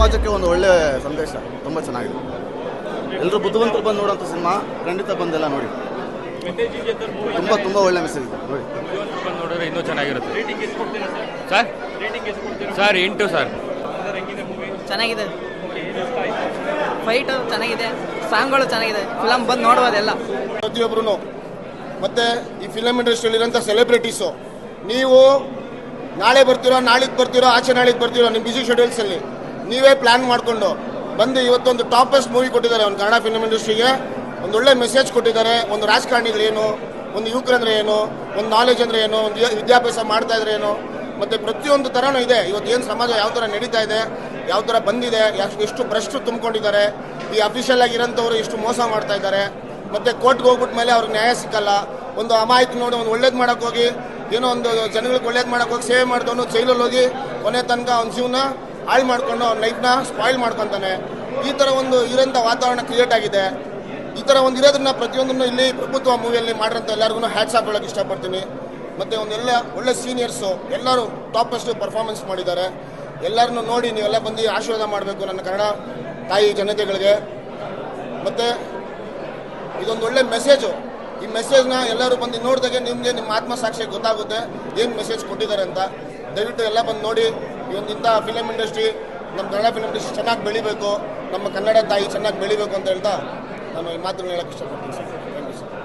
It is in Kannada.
ಸಮಾಜಕ್ಕೆ ಒಂದು ಒಳ್ಳೆ ಸಂದೇಶ. ತುಂಬ ಚೆನ್ನಾಗಿದೆ. ಎಲ್ಲರೂ ಬುದ್ಧಿವಂತರು ಬಂದು ನೋಡೋಂಥ ಸಿನಿಮಾ ಖಂಡಿತ ಬಂದೆಲ್ಲ ನೋಡಿ. ತುಂಬ ತುಂಬ ಒಳ್ಳೆ ಮೆಸೇಜ್ ಇದೆ. ನೋಡಿ. ನೋಡಿದ್ರೆ ಇನ್ನೂ ಚೆನ್ನಾಗಿರುತ್ತೆ. ಸರ್? ಸರ್ ಎಂಟು ಸರ್. ಚೆನ್ನಾಗಿದೆ. ಫೈಟು ಚೆನ್ನಾಗಿದೆ. ಸಾಂಗ್ಗಳು ಚೆನ್ನಾಗಿದೆ. ಫಿಲಮ್ ಬಂದು ನೋಡ್ಬೋದೆಲ್ಲ ಪ್ರತಿಯೊಬ್ಬರು ಮತ್ತು ಈ ಫಿಲಮ್ ಇಂಡಸ್ಟ್ರಿಯಲ್ಲಿರೋಂಥ ಸೆಲೆಬ್ರಿಟೀಸು ನೀವು ನಾಳೆ ಬರ್ತೀರೋ ನಾಳಿದ್ದು ಬರ್ತೀರೋ ಆಚೆ ನಾಳಿದ್ದು ಬರ್ತೀರೋ ನಿಮ್ಮ ಬಿಸಿ ಶೆಡ್ಯೂಲ್ಸಲ್ಲಿ ನೀವೇ ಪ್ಲಾನ್ ಮಾಡಿಕೊಂಡು ಬಂದು ಇವತ್ತೊಂದು ಟಾಪೆಸ್ಟ್ ಮೂವಿ ಕೊಟ್ಟಿದ್ದಾರೆ ಒಂದು ಕನ್ನಡ ಫಿಲ್ಮ್ ಇಂಡಸ್ಟ್ರಿಗೆ ಒಂದು ಒಳ್ಳೆ ಮೆಸೇಜ್ ಕೊಟ್ಟಿದ್ದಾರೆ. ಒಂದು ರಾಜಕಾರಣಿಗಳೇನು ಒಂದು ಯುವಕರಂದ್ರೆ ಏನು? ಒಂದು ನಾಲೆಜ್ ಅಂದರೆ ಏನು? ಒಂದು ವಿದ್ಯಾಭ್ಯಾಸ ಮಾಡ್ತಾ ಇದ್ರೆ ಏನು? ಮತ್ತು ಪ್ರತಿಯೊಂದು ಥರನೂ ಇದೆ. ಇವತ್ತು ಏನು ಸಮಾಜ ಯಾವ ಥರ ನಡೀತಾ ಇದೆ? ಯಾವ ಥರ ಬಂದಿದೆ? ಎಷ್ಟು ಭ್ರಷ್ಟು ತುಂಬಿಕೊಂಡಿದ್ದಾರೆ? ಈ ಅಫಿಷಿಯಲ್ ಆಗಿರೋಂಥವ್ರು ಎಷ್ಟು ಮೋಸ ಮಾಡ್ತಾ ಇದ್ದಾರೆ. ಮತ್ತೆ ಕೋರ್ಟ್ಗೆ ಹೋಗ್ಬಿಟ್ಟ ಮೇಲೆ ಅವ್ರಿಗೆ ನ್ಯಾಯ ಸಿಕ್ಕಲ್ಲ. ಒಂದು ಅಮಾಯಕ ನೋಡಿ ಒಂದು ಒಳ್ಳೇದು ಮಾಡೋಕ್ಕೋಗಿ ಏನೋ ಒಂದು ಜನಗಳಿಗೆ ಒಳ್ಳೇದು ಮಾಡೋಕ್ಕೋಗಿ ಸೇವೆ ಮಾಡಿದವನು ಜೈಲಲ್ಲಿ ಹೋಗಿ ಕೊನೆ ತನಕ ಅವ್ನ ಜೀವನ ಹಾಳು ಮಾಡ್ಕೊಂಡು ಅವ್ನ ಲೈಫ್ನ ಸ್ಪಾಯ್ಲ್ ಮಾಡ್ಕೊತಾನೆ. ಈ ಥರ ಒಂದು ಇರೋಂಥ ವಾತಾವರಣ ಕ್ರಿಯೇಟ್ ಆಗಿದೆ. ಈ ಥರ ಒಂದು ಇರೋದನ್ನ ಪ್ರತಿಯೊಂದನ್ನು ಇಲ್ಲಿ ಪ್ರಭುತ್ವ ಮೂವಿಯಲ್ಲಿ ಮಾಡಿರೋಂಥ ಎಲ್ಲರಿಗೂ ಹ್ಯಾಟ್ಸ್ ಆಫ್ ಹೇಳೋಕೆ ಇಷ್ಟಪಡ್ತೀನಿ. ಮತ್ತು ಒಂದೆಲ್ಲ ಒಳ್ಳೆ ಸೀನಿಯರ್ಸು ಎಲ್ಲರೂ ಟಾಪೆಸ್ಟ್ ಪರ್ಫಾರ್ಮೆನ್ಸ್ ಮಾಡಿದ್ದಾರೆ. ಎಲ್ಲರನ್ನೂ ನೋಡಿ ನೀವೆಲ್ಲ ಬಂದು ಆಶೀರ್ವಾದ ಮಾಡಬೇಕು ನನ್ನ ಕನ್ನಡ ತಾಯಿ ಜನತೆಗಳಿಗೆ. ಮತ್ತು ಇದೊಂದು ಒಳ್ಳೆ ಮೆಸೇಜು ಈ ಮೆಸೇಜ್ನ ಎಲ್ಲರೂ ಬಂದು ನೋಡಿದಾಗ ನಿಮಗೆ ನಿಮ್ಮ ಆತ್ಮಸಾಕ್ಷಿ ಗೊತ್ತಾಗುತ್ತೆ. ಏನು ಮೆಸೇಜ್ ಕೊಟ್ಟಿದ್ದಾರೆ ಅಂತ. ದಯವಿಟ್ಟು ಎಲ್ಲ ಬಂದು ನೋಡಿ. ಒಂದು ಫಿಲಮ್ ಇಂಡಸ್ಟ್ರಿ ನಮ್ಮ ಕನ್ನಡ ಫಿಲಮ್ ಇಂಡಸ್ಟ್ರಿ ಚೆನ್ನಾಗಿ ಬೆಳಿಬೇಕು. ನಮ್ಮ ಕನ್ನಡ ತಾಯಿ ಚೆನ್ನಾಗಿ ಬೆಳಿಬೇಕು ಅಂತ ಹೇಳ್ತಾ ನಾನು ಈ ಮಾತನ್ನು ಹೇಳಕ್ಕೆ ಇಷ್ಟಪಡ್ತೀನಿ. ಸರ್